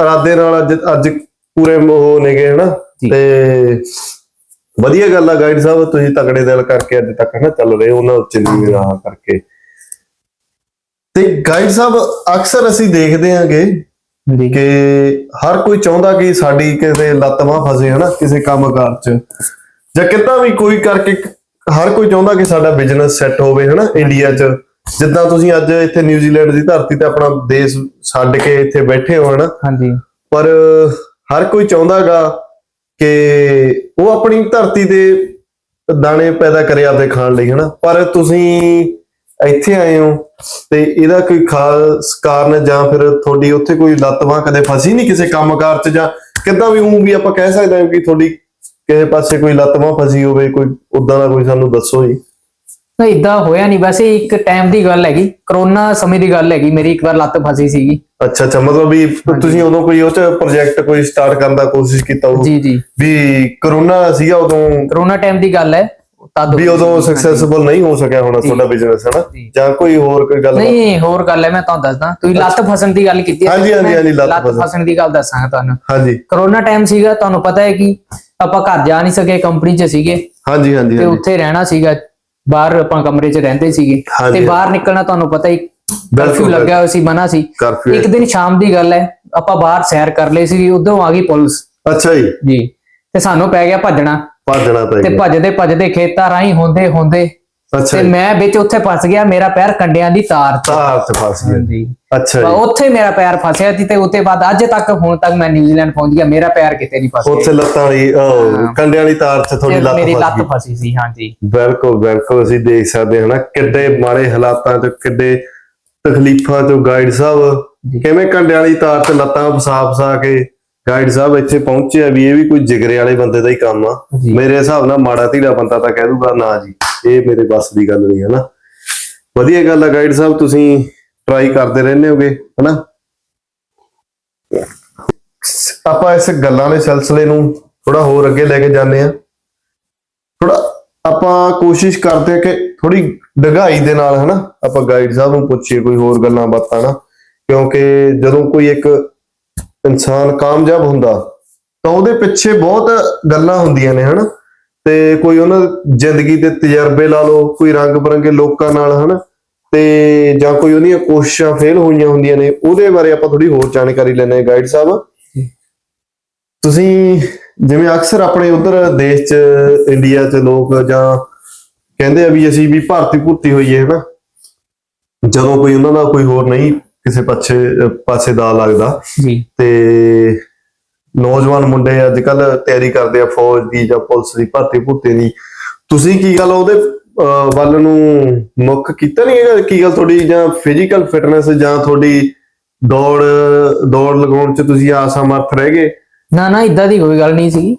ਇਰਾਦੇ ਨਾਲ ਅੱਜ ਅੱਜ ਪੂਰੇ ਉਹ ਨੇਗੇ ਹਨਾ। ਤੇ ਵਧੀਆ ਗੱਲ ਆ ਗਾਈਡ ਸਾਹਿਬ ਤੁਸੀਂ ਤਕੜੇ ਦਿਲ ਕਰਕੇ ਅੱਜ ਤੱਕ ਨਾ ਚੱਲ ਰਹੇ ਉਹਨਾਂ ਉੱਚੇ ਨੀਵੇਂ ਰਾਹ ਕਰਕੇ। ਤੇ ਗਾਈਡ ਸਾਹਿਬ ਅਕਸਰ ਅਸੀਂ ਦੇਖਦੇ ਆਂਗੇ ਕਿ ਹਰ ਕੋਈ ਚਾਹੁੰਦਾ ਕਿ ਸਾਡੀ ਕਿਸੇ ਲੱਤ ਬਾਂਹ ਫਸੇ ਹਨਾ ਕਿਸੇ ਕੰਮਕਾਰ 'ਚ। ਜਾਂ ਕਿੱਦਾਂ ਵੀ ਕੋਈ ਕਰਕੇ ਹਰ ਕੋਈ ਚਾਹੁੰਦਾ ਕਿ ਸਾਡਾ ਬਿਜ਼ਨਸ ਸੈੱਟ ਹੋਵੇ ਹਨਾ ਇੰਡੀਆ 'ਚ। ਜਿੱਦਾਂ ਤੁਸੀਂ ਅੱਜ ਇੱਥੇ ਨਿਊਜ਼ੀਲੈਂਡ ਦੀ ਧਰਤੀ ਤੇ ਆਪਣਾ ਦੇਸ਼ ਛੱਡ ਕੇ ਇੱਥੇ ਬੈਠੇ ਹੋ ਹਨਾ। ਹਾਂਜੀ। ਪਰ ਹਰ ਕੋਈ ਚਾਹੁੰਦਾਗਾ ਕਿ ਉਹ ਆਪਣੀ ਧਰਤੀ ਦੇ ਦਾਣੇ ਪੈਦਾ ਕਰੇ ਆਪਦੇ ਖਾਣ ਲਈ, ਹਨਾ? ਪਰ ਤੁਸੀਂ ਇੱਥੇ ਆਏ ਹੋ ਤੇ ਇਹਦਾ ਕੋਈ ਖਾਸ ਕਾਰਨ ਜਾਂ ਫਿਰ ਤੁਹਾਡੀ ਉੱਥੇ ਕੋਈ ਲੱਤ ਬਾਂਹ ਕਦੇ ਫਸੀ ਨਹੀਂ ਕਿਸੇ ਕੰਮਕਾਰ 'ਚ ਜਾਂ ਕਿੱਦਾਂ ਵੀ ਉਹ ਵੀ ਆਪਾਂ ਕਹਿ ਸਕਦੇ ਹਾਂ ਕਿ ਤੁਹਾਡੀ ਕਿਸੇ ਪਾਸੇ ਕੋਈ ਲੱਤ ਬਾਂਹ ਫਸੀ ਹੋਵੇ, ਕੋਈ ਉਦਾਂ ਦਾ ਕੋਈ ਸਾਨੂੰ ਦੱਸੋ ਜੀ। ਨਹੀਂ ਇਦਾਂ ਹੋਇਆ ਨਹੀਂ ਵੈਸੇ ਇੱਕ ਟਾਈਮ ਦੀ ਗੱਲ ਹੈਗੀ ਕਰੋਨਾ ਸਮੇਂ ਦੀ ਗੱਲ ਹੈਗੀ ਮੇਰੀ ਇੱਕ ਵਾਰ ਲੱਤ ਫਸੀ ਸੀਗੀ। ਅੱਛਾ ਅੱਛਾ ਮਤਲਬ ਵੀ ਤੁਸੀਂ ਉਦੋਂ ਕੋਈ ਉਹ 'ਚ ਪ੍ਰੋਜੈਕਟ ਕੋਈ ਸਟਾਰਟ ਕਰਨ ਦਾ ਕੋਸ਼ਿਸ਼ ਕੀਤਾ ਹੋਊ? ਜੀ ਜੀ। ਵੀ ਕਰੋਨਾ ਸੀਗਾ ਉਦੋਂ? ਕਰੋਨਾ ਟਾਈਮ ਦੀ ਗੱਲ ਹੈ ਤਦ ਵੀ ਉਦੋਂ ਸਕਸੈਸਫੁਲ ਨਹੀਂ ਹੋ ਸਕਿਆ ਹੋਣਾ ਤੁਹਾਡਾ ਬਿਜ਼ਨਸ ਹੈ ਨਾ ਜੀ। ਕੋਈ ਹੋਰ ਕੋਈ ਗੱਲ ਨਹੀਂ ਹੋਰ ਗੱਲ ਹੈ ਮੈਂ ਤੁਹਾਨੂੰ ਦੱਸਦਾ। ਤੁਸੀਂ ਲੱਤ ਫਸਣ ਦੀ ਗੱਲ ਕੀਤੀ ਹੈ, ਹਾਂਜੀ, ਹਾਂਜੀ, ਹਾਂਜੀ, ਲੱਤ ਫਸਣ। ਦੀ ਗੱਲ ਦੱਸਾਂਗਾ ਤੁਹਾਨੂੰ। ਹਾਂਜੀ। ਕਰੋਨਾ ਟਾਈਮ ਸੀਗਾ ਤੁਹਾਨੂੰ ਪਤਾ ਹੈ ਕਿ ਆਪਾਂ ਘਰ ਜਾ ਨਹੀਂ ਸਕੇ ਕੰਪਨੀ 'ਚ ਸੀਗੇ। ਹਾਂਜੀ ਹਾਂਜੀ ਤੇ ਉੱਥੇ ਰਹਿਣਾ ਸੀਗਾ ਬਾਹਰ ਆਪਾਂ ਕਮਰੇ 'ਚ ਰਹਿੰਦੇ ਸੀਗੇ। ਤੇ ਬਾਹਰ ਨਿਕਲਣਾ ਤੁਹਾਨੂੰ ਪਤਾ ਹੀ ਕਰਫਿਊ ਲੱਗਿਆ ਹੋਇਆ ਸੀ ਮਨਾ ਸੀ। ਇੱਕ ਦਿਨ ਸ਼ਾਮ ਦੀ ਗੱਲ ਹੈ ਆਪਾਂ ਬਾਹਰ ਸੈਰ ਕਰ ਲਈ ਸੀ ਉਧਰੋਂ ਆ ਗਈ ਪੁਲਿਸ। ਅੱਛਾ ਜੀ। ਜੀ। ਤੇ ਸਾਨੂੰ ਪੈ ਗਿਆ ਭੱਜਣਾ। ਭੱਜਣਾ ਪੈ ਤੇ ਗਿਆ। ਭੱਜਦੇ ਭੱਜਦੇ ਖੇਤਾਂ ਰਾਹੀਂ ਹੁੰਦੇ ਹੁੰਦੇ ਅੱਛਾ ਤੇ ਜੀ। ਮੈਂ ਵਿੱਚ ਉੱਥੇ ਫਸ ਗਿਆ ਮੇਰਾ ਪੈਰ ਕੰਡਿਆਂ ਦੀ ਤਾਰ 'ਚ ਤਾਰ ਤੇ ਫਸ ਗਿਆ। ਹਾਂਜੀ। ਅੱਛਾ ਤਾਂ ਜੀ ਉੱਥੇ ਮੇਰਾ ਪੈਰ ਫਸਿਆ ਸੀ ਤੇ ਉੱਤੇ ਬਾਅਦ ਅੱਜ ਤੱਕ ਹੁਣ ਤੱਕ ਮੈਂ ਨਿਊਜ਼ੀਲੈਂਡ ਪਹੁੰਚ ਗਿਆ ਮੇਰਾ ਪੈਰ ਕਿਤੇ ਨਹੀਂ ਫਸਿਆ ਉੱਥੇ ਲੱਤਾਂ ਵਾਲੀ ਕੰਡਿਆਂ ਵਾਲੀ ਤਾਰ 'ਚ ਤੁਹਾਡੀ ਤੇ ਲੱਤ ਮੇਰੀ ਫਸ ਲੱਤ ਗਈ। ਫਸੀ ਸੀ ਹਾਂਜੀ। ਬਿਲਕੁਲ ਬਿਲਕੁਲ ਅਸੀਂ ਦੇਖ ਸਕਦੇ ਹਾਂ ਨਾ ਕਿੱਡੇ ਮਾੜੇ ਹਾਲਾਤਾਂ 'ਚ ਕਿੱਡੇ ਤਕਲੀਫਾਂ 'ਚੋਂ ਗਾਈਡ ਸਾਹਿਬ ਜੀ। ਕਿਵੇਂ ਕੰਡਿਆਂ ਵਾਲੀ ਤਾਰ 'ਚ ਲੱਤਾਂ ਫਸਾ ਫਸਾ ਕੇ ਗਾਈਡ ਸਾਹਿਬ ਇੱਥੇ ਪਹੁੰਚੇ ਆ ਵੀ ਇਹ ਵੀ ਕੋਈ ਜਿਗਰੇ ਵਾਲੇ ਬੰਦੇ ਦਾ ਹੀ ਕੰਮ ਆ। ਮੇਰੇ ਹਿਸਾਬ ਨਾਲ ਮਾੜਾ ਧੀੜਾ ਬੰਦਾ ਤਾਂ ਕਹਿ ਦੂਗਾ ਨਾ ਜੀ ਇਹ ਮੇਰੇ ਬਸ ਦੀ ਗੱਲ ਨਹੀਂ ਹੈ ਨਾ ਵਧੀਆ ਗੱਲ ਆ ਗਾਈਡ ਸਾਹਿਬ ਤੁਸੀਂ ਟਰਾਈ ਕਰਦੇ ਰਹਿੰਦੇ ਹੋਗੇ ਹਨਾ? ਆਪਾਂ ਇਸ ਗੱਲਾਂ ਦੇ ਸਿਲਸਿਲੇ ਨੂੰ ਥੋੜਾ ਹੋਰ ਅੱਗੇ ਲੈ ਕੇ ਜਾਂਦੇ ਆ ਥੋੜਾ ਆਪਾਂ ਕੋਸ਼ਿਸ਼ ਕਰਦੇ ਆ ਕਿ ਥੋੜੀ ਡਗਾਈ ਦੇ ਨਾਲ ਹਨਾ? ਆਪਾਂ ਗਾਈਡ ਸਾਹਿਬ ਨੂੰ ਪੁੱਛੀਏ ਕੋਈ ਹੋਰ ਗੱਲਾਂ ਬਾਤਾਂ ਨਾ ਕਿਉਂਕਿ ਜਦੋਂ ਕੋਈ ਇੱਕ ਇਨਸਾਨ ਕਾਮਯਾਬ ਹੁੰਦਾ, ਤਾਂ ਉਹਦੇ ਪਿੱਛੇ ਬਹੁਤ ਗੱਲਾਂ ਹੁੰਦੀਆਂ ਨੇ, ਹਨਾ? ਤੇ ਕੋਈ ਉਹਨਾਂ ਜ਼ਿੰਦਗੀ ਦੇ ਤਜਰਬੇ ਲਾ ਲਓ, ਕੋਈ ਰੰਗ ਬਰੰਗੇ ਲੋਕਾਂ ਨਾਲ, ਹਨਾ? ਤੇ ਜਾਂ ਕੋਈ ਉਹਦੀਆਂ ਕੋਸ਼ਿਸ਼ਾਂ ਫੇਲ ਹੋਈਆਂ ਹੁੰਦੀਆਂ ਨੇ, ਉਹਦੇ ਬਾਰੇ ਆਪਾਂ ਥੋੜੀ ਹੋਰ ਜਾਣਕਾਰੀ ਲੈਣੇ ਗਾਈਡ ਸਾਹਿਬ। ਤੁਸੀਂ ਜਿਵੇਂ ਅਕਸਰ ਆਪਣੇ ਉਧਰ ਦੇਸ਼ 'ਚ ਇੰਡੀਆ 'ਚ ਲੋਕ ਜਾਂ ਕਹਿੰਦੇ ਆ ਵੀ ਅਸੀਂ ਵੀ ਭਾਰਤੀ ਭੂਤੀ ਹੋਈਏ, ਹਨਾ? ਜਦੋਂ ਕੋਈ ਉਹਨਾਂ ਦਾ ਕੋਈ ਹੋਰ ਨਹੀਂ ਕਿਸੇ ਪਾਸੇ ਪਾਸੇ ਦਾ ਲੱਗਦਾ। ਜੀ। ਤੇ ਨੌਜਵਾਨ ਮੁੰਡੇ ਅੱਜ ਕੱਲ ਤਿਆਰੀ ਕਰਦੇ ਆ ਫੌਜ ਦੀ ਜਾਂ ਪੁਲਿਸ ਦੀ ਭਰਤੀ ਭੁੱਤੇ ਦੀ। ਤੁਸੀਂ ਕੀ ਗੱਲ ਉਹਦੇ ਵੱਲ ਨੂੰ ਮੁੱਖ ਕੀਤਾ ਨਹੀਂ ਹੈਗਾ? ਕੀ ਗੱਲ ਤੁਹਾਡੀ ਜਾਂ ਫਿਜ਼ੀਕਲ ਫਿਟਨੈਸ ਜਾਂ ਤੁਹਾਡੀ ਦੌੜ ਦੌੜ ਲਗਾਉਣ ਚ ਤੁਸੀਂ ਆਸਮਰਥ ਰਹਿ ਗਏ? ਨਾ ਨਾ ਇਦਾਂ ਦੀ ਕੋਈ ਗੱਲ ਨਹੀਂ ਸੀ।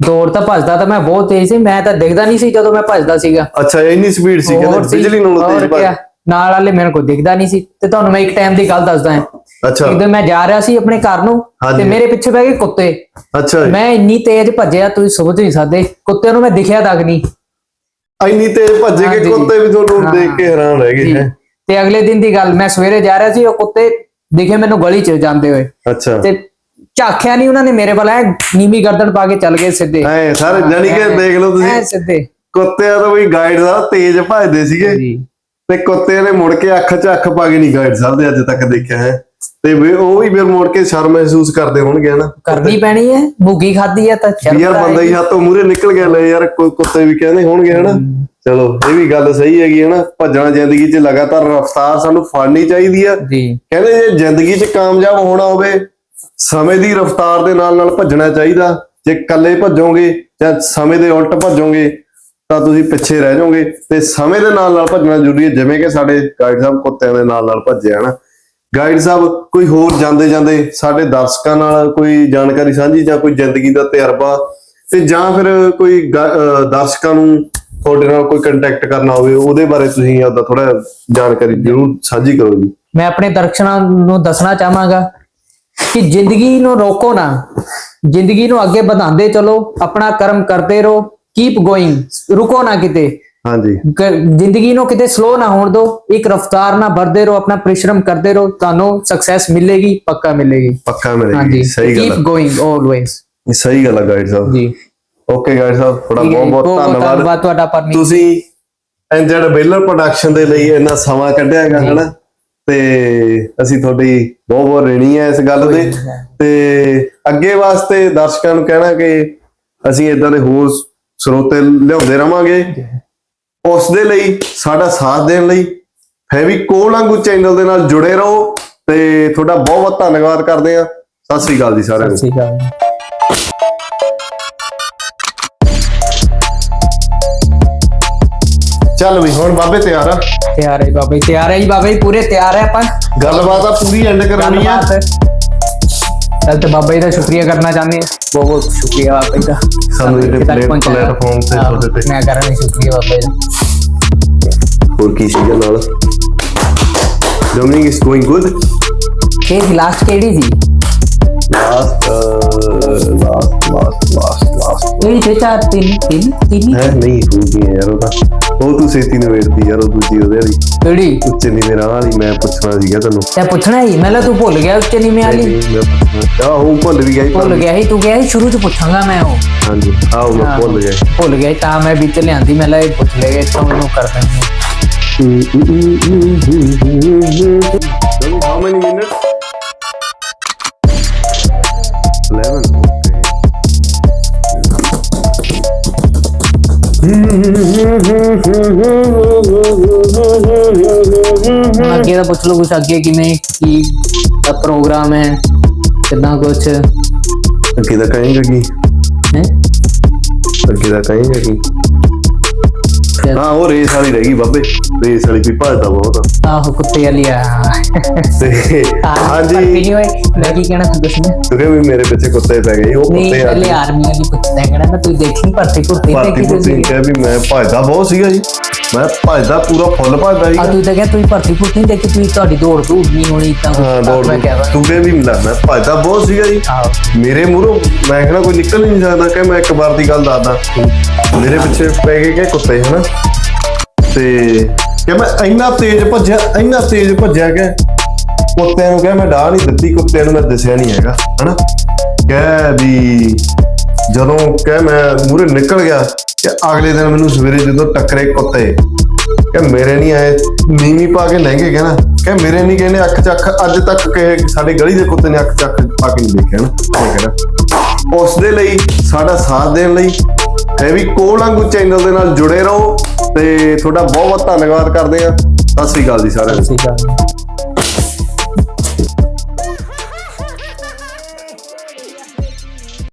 ਦੌੜ ਤਾਂ ਭੱਜਦਾ ਤਾਂ ਮੈਂ ਬਹੁਤ ਤੇਜ਼ ਸੀ। ਮੈਂ ਤਾਂ ਦਿਖਦਾ ਨਹੀਂ ਸੀ ਜਦੋਂ ਮੈਂ ਭੱਜਦਾ ਸੀਗਾ। ਅੱਛਾ ਇੰਨੀ ਸਪੀਡ ਸੀ ਕਹਿੰਦੇ ਬਿਜਲੀ ਨਾਲੋਂ ਤੇਜ਼ ਕਿਆ, ਭੱਜ ਨਾਲ ਵਾਲੇ ਮੈਨੂੰ ਕੋਈ ਦਿਖਦਾ ਨਹੀਂ ਸੀ ਤੇ ਤੁਹਾਨੂੰ ਮੈਂ ਇੱਕ ਟਾਈਮ ਦੀ ਗੱਲ ਦੱਸਦਾ ਹਾਂ। ਅੱਛਾ। ਇੱਕ ਦਿਨ ਮੈਂ ਜਾ ਰਿਹਾ ਸੀ ਆਪਣੇ ਘਰ ਨੂੰ। ਤੇ ਮੇਰੇ ਪਿੱਛੇ ਬੈ ਗਏ ਕੁੱਤੇ। ਅੱਛਾ। ਮੈਂ ਇੰਨੀ ਤੇਜ਼ ਭੱਜਿਆ ਤੁਸੀਂ ਸੋਚ ਨਹੀਂ ਸਕਦੇ। ਕੁੱਤਿਆਂ ਨੂੰ ਮੈਂ ਦਿਖਿਆ ਤੱਕ ਨਹੀਂ। ਇੰਨੀ ਤੇਜ਼ ਭੱਜੇ ਕਿ। ਕੁੱਤੇ ਵੀ ਤੁਹਾਨੂੰ। ਦੇਖ ਕੇ ਹੈਰਾਨ ਰਹਿ ਗਏ ਹੈਂ। ਤੇ ਅਗਲੇ ਦਿਨ ਦੀ ਗੱਲ ਮੈਂ ਸਵੇਰੇ ਜਾ ਰਿਹਾ ਸੀ ਉਹ ਕੁੱਤੇ ਦਿਖੇ ਮੈਨੂੰ ਗਲੀ 'ਚ ਜਾਂਦੇ ਹੋਏ। ਅੱਛਾ। ਤੇ ਝਾਕਿਆ ਨਹੀਂ ਉਹਨਾਂ ਨੇ ਮੇਰੇ ਵੱਲ ਐ ਨੀਵੀਂ ਗਰਦਨ ਪਾ ਕੇ ਚੱਲ ਗਏ ਸਿੱਧੇ। ਐ ਸਾਰੇ ਜਾਨੀ ਕਿ ਦੇਖ ਲਓ ਐ ਤੁਸੀਂ ਸਿੱਧੇ। ਕੁੱਤਿਆਂ ਤੋਂ ਵੀ ਗਾਈਡ ਦਾ ਤੇਜ਼ ਭੱਜਦੇ ਸੀਗੇ। ਜੀ ਤੇ ਕੁੱਤੇ ਨੇ ਮੁੜ ਕੇ ਅੱਖ 'ਚ ਅੱਖ ਪਾ ਕੇ ਨਹੀਂ ਗਾਈਡ ਸਾਹਿਬ ਦੇ ਅੱਜ ਤੱਕ ਦੇਖਿਆ ਹੈ। ਤੇ ਵੀ ਉਹ ਵੀ ਫਿਰ ਮੁੜ ਕੇ ਸ਼ਰਮ ਮਹਿਸੂਸ ਕਰਦੇ ਹੋਣਗੇ ਹਨਾ। ਕਰਨੀ ਪੈਣੀ ਹੈ ਭੁੱਗੀ ਖਾਦੀ ਹੈ ਤਾਂ ਸ਼ਰਮ ਯਾਰ ਬੰਦਾ ਹੀ ਹੱਥੋਂ ਮੂਰੇ ਨਿਕਲ ਗਿਆ ਲੈ ਯਾਰ ਕੋਈ ਕੁੱਤੇ ਵੀ ਕਹਿੰਦੇ ਹੋਣਗੇ ਹਨਾ। ਚਲੋ ਇਹ ਵੀ ਗੱਲ ਸਹੀ ਹੈਗੀ ਹਨਾ। ਭੱਜਣਾ ਜ਼ਿੰਦਗੀ 'ਚ ਲਗਾਤਾਰ ਰਫ਼ਤਾਰ ਸਾਨੂੰ ਫੜਨੀ ਚਾਹੀਦੀ ਆ ਜੀ। ਕਹਿੰਦੇ ਜੇ ਜ਼ਿੰਦਗੀ 'ਚ ਕਾਮਯਾਬ ਹੋਣਾ ਹੋਵੇ ਸਮੇਂ ਦੀ ਰਫ਼ਤਾਰ ਦੇ ਨਾਲ ਨਾਲ ਭੱਜਣਾ ਚਾਹੀਦਾ। ਜੇ ਇਕੱਲੇ ਭੱਜੋਗੇ ਜਾਂ ਸਮੇਂ ਦੇ ਉਲਟ ਭੱਜੋਗੇ ਤਾਂ ਤੁਸੀਂ ਪਿੱਛੇ ਰਹਿ ਜਾਓਗੇ ਤੇ ਸਮੇਂ ਦੇ ਨਾਲ ਨਾਲ ਭੱਜਣਾ ਜ਼ਰੂਰੀ ਹੈ, ਜਿਵੇਂ ਕਿ ਸਾਡੇ ਗਾਈਡ ਸਾਹਿਬ ਕੁੱਤਿਆਂ ਦੇ ਨਾਲ ਨਾਲ ਭੱਜੇ ਹਨ ਗਾਈਡ ਸਾਹਿਬ, ਕੋਈ ਹੋਰ ਜਾਂਦੇ ਜਾਂਦੇ ਸਾਡੇ ਦਰਸ਼ਕਾਂ ਨਾਲ ਕੋਈ ਜਾਣਕਾਰੀ ਸਾਂਝੀ ਜਾਂ ਕੋਈ ਜ਼ਿੰਦਗੀ ਦਾ ਤਜਰਬਾ ਤੇ ਜਾਂ ਫਿਰ ਕੋਈ ਦਰਸ਼ਕਾਂ ਨੂੰ ਤੁਹਾਡੇ ਨਾਲ ਕੋਈ ਕੰਟੈਕਟ ਕਰਨਾ ਹੋਵੇ, ਉਹਦੇ ਬਾਰੇ ਤੁਸੀਂ ਆਪਦਾ ਥੋੜਾ ਜਾਣਕਾਰੀ ਜ਼ਰੂਰ ਸਾਂਝੀ ਕਰੋ ਜੀ। ਮੈਂ ਆਪਣੇ ਦਰਸ਼ਕਾਂ ਨੂੰ ਦੱਸਣਾ ਚਾਹਾਂਗਾ ਕਿ ਜ਼ਿੰਦਗੀ ਨੂੰ ਰੋਕੋ ਨਾ। ਜ਼ਿੰਦਗੀ ਨੂੰ ਅੱਗੇ ਵਧਾਉਂਦੇ ਚਲੋ, ਆਪਣਾ ਕਰਮ ਕਰਦੇ ਰਹੋ। ਕੀਪ ਗੋਇੰਗ ਰੁਕੋ ਨਾ ਕਿਤੇ। ਹਾਂਜੀ। ਜ਼ਿੰਦਗੀ ਨੂੰ ਕਿਤੇ ਸਲੋ ਨਾ ਹੋਣ ਦਿਓ। ਇੱਕ ਰਫਤਾਰ ਨਾਲ ਭਰਦੇ ਰਹੋ ਆਪਣਾ ਪਰਿਸ਼ਰਮ ਕਰਦੇ ਰਹੋ। ਤੁਹਾਨੂੰ ਸਕਸੈਸ ਮਿਲੇਗੀ ਪੱਕਾ ਮਿਲੇਗੀ। ਪੱਕਾ ਮਿਲੇਗੀ। ਸਹੀ ਗੱਲ ਕੀਪ ਗੋਇੰਗ ਆਲਵੇਸ ਸਹੀ ਗੱਲ ਹੈ ਗਾਈਡ ਸਾਹਿਬ। ਜੀ। ਓਕੇ ਗਾਈਡ ਸਾਹਿਬ ਤੁਹਾਡਾ ਬਹੁਤ ਬਹੁਤ ਧੰਨਵਾਦ। ਧੰਨਵਾਦ ਤੁਹਾਡਾ ਪਰਮੀ ਤੁਸੀਂ ਐਂਜਡ ਬੇਲਰ ਪ੍ਰੋਡਕਸ਼ਨ ਦੇ ਲਈ ਇੰਨਾ ਸਮਾਂ ਕੱਢਿਆ ਹੈਗਾ ਹਨਾ? ਤੇ ਅਸੀਂ ਤੁਹਾਡੀ ਬਹੁਤ ਬਹੁਤ ਰੇਣੀ ਹੈ ਇਸ ਗੱਲ ਦੇ ਤੇ ਅੱਗੇ ਵਾਸਤੇ ਦਰਸ਼ਕਾਂ ਨੂੰ ਕਹਿਣਾ ਕਿ ਅਸੀਂ ਇਦਾਂ ਦੇ ਹੋਰ ਸਰੋਤੇ ਲਿਆਉਂਦੇ ਰਵਾਂਗੇ। ਉਸ ਦੇ ਲਈ ਸਾਡਾ ਸਾਥ ਦੇਣ ਲਈ ਫੈਵੀ ਕੋਲ ਵਾਂਗੂ ਚੈਨਲ ਦੇ ਨਾਲ ਜੁੜੇ ਰਹੋ ਤੇ ਤੁਹਾਡਾ ਬਹੁਤ ਬਹੁਤ ਧੰਨਵਾਦ ਕਰਦੇ ਆ ਸਤਿ ਸ੍ਰੀ ਅਕਾਲ ਜੀ ਸਾਰਿਆਂ ਨੂੰ। ਸਤਿ ਸ਼੍ਰੀ ਅਕਾਲ ਚੱਲ ਵੀ ਹੁਣ ਬਾਬੇ ਤਿਆਰ ਆ। ਤਿਆਰ ਹੈ ਬਾਬਾ ਤਿਆਰ ਹੈ ਜੀ ਬਾਬਾ ਪੂਰੇ ਤਿਆਰ ਹੈ ਆਪਾਂ। ਗੱਲਬਾਤ ਆ ਪੂਰੀ ਐਂਡ ਕਰਾਉਣੀ ਆ। ਗੱਲਬਾਤ ਚੱਲ ਤੇ ਬਾਬਾ ਜੀ ਦਾ ਸ਼ੁਕਰੀਆ ਕਰਨਾ ਚਾਹੁੰਦੇ ਹਾਂ ਬਹੁਤ ਬਹੁਤ ਸ਼ੁਕਰੀਆ ਬਾਬਾ ਜੀ ਦਾ ਸਾਨੂੰ ਜਿਹੜੇ ਇੱਥੇ ਤੱਕ ਪਲੇਟ- ਪਹੁੰਚਾਇਆ। ਪਲੇਟਫਾਰਮ ਤੇ ਹਾਂ, ਤੁਹਾਡੇ ਤੇ। ਮੈਂ ਕਰ ਰਿਹਾ ਸ਼ੁਕਰੀਆ ਬਾਬਾ ਜੀ ਦਾ ਹੋਰ ਕੀ ਸੀਗਾ ਨਾਲ ਡੋਮਿੰਗ ਇਜ਼ ਗੋਇੰਗ ਗੁੱਡ ਇਹ ਸੀ ਲਾਸਟ ਕਿਹੜੀ ਸੀ last last last last last ਇਹ ਤੇ ਚਾਰ ਤਿੰਨ ਤਿੰਨ ਤਿੰਨ ਹੈ ਨਹੀਂ ਹੋਊਗੀ ਯਾਰ ਉਹਦਾ ਉਹ ਤੂੰ ਛੇਤੀ ਨਵੇੜਦੀ ਯਾਰ ਉਹ ਦੂਜੀ ਉਹਦੇ ਵਾਲੀ। ਕਿਹੜੀ? ਉੱਚੇ ਨੀਵੇਂ ਰਾਹ ਵਾਲੀ ਮੈਂ ਪੁੱਛਣਾ ਸੀਗਾ ਤੈਨੂੰ। ਤੇ ਪੁੱਛਣਾ ਹੀ ਮੈਂ ਲਾ ਤੂੰ ਭੁੱਲ ਗਿਆ ਉੱਚ ਨਹੀਂ, ਵਾਲੀ ਪੁੱਛਣਾ। ਆਹੋ ਭੁੱਲ ਵੀ ਗਿਆ ਸੀ ਭੁੱਲ ਗਿਆ ਸੀ ਤੂੰ ਗਿਆ ਸੀ ਸ਼ੁਰੂ ਚ ਪੁੱਛਾਂਗਾ ਮੈਂ ਉਹ। ਹਾਂਜੀ ਆਹੋ ਮੈਂ ਭੁੱਲ ਗਿਆ ਭੁੱਲ ਗਿਆ ਤਾਂ ਮੈਂ ਵਿੱਚ ਲਿਆਂਦੀ ਮੈਂ ਲਾ ਇਹ ਪੁੱਛ ਲਿਆ ਇੱਥੋਂ ਉਹਨੂੰ ਕਰ ਦਿੰਦੀ How many minutes? ਹੁਣ ਅੱਗੇ ਦਾ ਪੁੱਛ ਲਓ ਕੁਛ ਅੱਗੇ ਕਿਵੇਂ ਕੀ ਦਾ ਪ੍ਰੋਗਰਾਮ ਹੈ ਕਿੰਨਾ ਕੁਛ? ਹੈ ਅੱਗੇ ਦਾ ਕਹੇਂਗਾ ਕੀ? ਅੱਗੇ ਦਾ ਕਹੇਂਗਾ ਕੀ? ਹਾਂ ਉਹ ਰੇਸ ਵਾਲੀ ਰਹਿ ਗਈ ਬਾਬੇ। ਰੇਸ ਵਾਲੀ ਵੀ ਭੱਜਦਾ ਬਹੁਤ। ਆ। ਆਹੋ ਕੁੱਤੇ ਵਾਲੀ ਆ। ਤੇ ਹਾਂਜੀ। ਨਹੀਂ ਹੋਏ ਮੈਂ ਕੀ ਕਹਿਣਾ ਤੂੰ ਦੱਸਣਾ? ਤੁਰੇ ਵੀ ਮੇਰੇ ਪਿੱਛੇ ਕੁੱਤੇ ਪੈ ਗਏ ਉਹ ਨਹੀਂ ਕੁੱਤੇ ਆ ਪਹਿਲੇ ਆਰਮੀ ਵਾਲੀ ਪੁੱਛਦਾ ਕਹਿਣਾ ਮੈਂ ਤੂੰ ਦੇਖੀ ਭਰਤੀ ਕੁੱਤੇ ਭਾਰਤੀ ਕਿਹਾ ਵੀ ਮੈਂ ਭੱਜਦਾ ਬਹੁਤ ਸੀਗਾ ਜੀ। ਮੈਂ ਭੱਜਦਾ ਪੂਰਾ ਫੁੱਲ ਭੱਜਦਾ ਆ ਸੀਗਾ ਤੂੰ ਤਾਂ ਕਹਿ ਤੂੰ ਭਰਤੀ ਪੁੱਛੀ ਦੇਖੀ ਤੂੰ ਤੁਹਾਡੀ ਦੌੜ ਦੂੜ ਨਹੀਂ ਹੋਣੀ ਤਾਂ ਹਾਂ ਦੌੜ ਮੈਂ ਕਹਿ ਤੂੰ ਕਹਿ ਵੀ ਮੈਂ ਭੱਜਦਾ ਬਹੁਤ ਸੀਗਾ ਜੀ। ਮੇਰੇ ਮੂਹਰੋਂ ਮੈਂ ਕਹਿੰਦਾ ਕੋਈ ਨਿਕਲ ਨਹੀਂ ਸਕਦਾ ਕਿ ਮੈਂ ਇੱਕ ਵਾਰ ਦੀ ਗੱਲ ਦੱਸਦਾ। ਮੇਰੇ ਪਿੱਛੇ ਪੈ ਗਏ ਕਿ ਕੁੱਤੇ ਹਨਾ? ਤੇ ਕਿ ਮੈਂ ਇੰਨਾ ਤੇਜ਼ ਭੱਜਿਆ, ਇੰਨਾ ਤੇਜ਼ ਭੱਜਿਆ ਕਿ ਕੁੱਤਿਆਂ ਨੂੰ ਕਿਹਾ ਮੈਂ ਡਾਹ ਨਹੀਂ ਦਿੱਤੀ ਕੁੱਤਿਆਂ ਨੂੰ ਮੈਂ ਦਿਸਿਆ ਨਹੀਂ ਹੈਗਾ, ਹਨਾ? ਕਹਿ ਵੀ ਜਦੋਂ ਕਹਿ ਮੈਂ ਮੂਹਰੇ ਨਿਕਲ ਗਿਆ ਕਿ ਅਗਲੇ ਦਿਨ ਮੈਨੂੰ ਸਵੇਰੇ ਜਦੋਂ ਟੱਕਰੇ ਕੁੱਤੇ ਕਿ ਮੇਰੇ ਨਹੀਂ ਆਏ, ਨੀਵੀਂ ਪਾ ਕੇ ਲਹਿੰਗੇ ਕਹਿਣਾ ਕਿ ਮੇਰੇ ਨਹੀਂ ਕਹਿੰਦੇ ਅੱਖ ਚੱਖ ਅੱਜ ਤੱਕ ਕਿਸੇ ਸਾਡੇ ਗਲੀ ਦੇ ਕੁੱਤੇ ਨੇ ਅੱਖ ਚੱਕ ਪਾ ਕੇ ਨਹੀਂ ਦੇਖਿਆ ਨਾ ਇਹ ਕਹਿੰਦਾ ਉਸ ਦੇ ਲਈ, ਸਾਡਾ ਸਾਥ ਦੇਣ ਲਈ ਹੈਵੀ ਕੋਲਾਂਗੂ ਚੈਨਲ ਦੇ ਨਾਲ ਜੁੜੇ ਰਹੋ ਤੇ ਤੁਹਾਡਾ ਬਹੁਤ ਬਹੁਤ ਧੰਨਵਾਦ ਕਰਦੇ ਆ ਸਤਿ ਸ੍ਰੀ ਅਕਾਲ ਜੀ ਸਾਰਿਆਂ ਨੂੰ। ਸ਼੍ਰੀ ਅਕਾਲ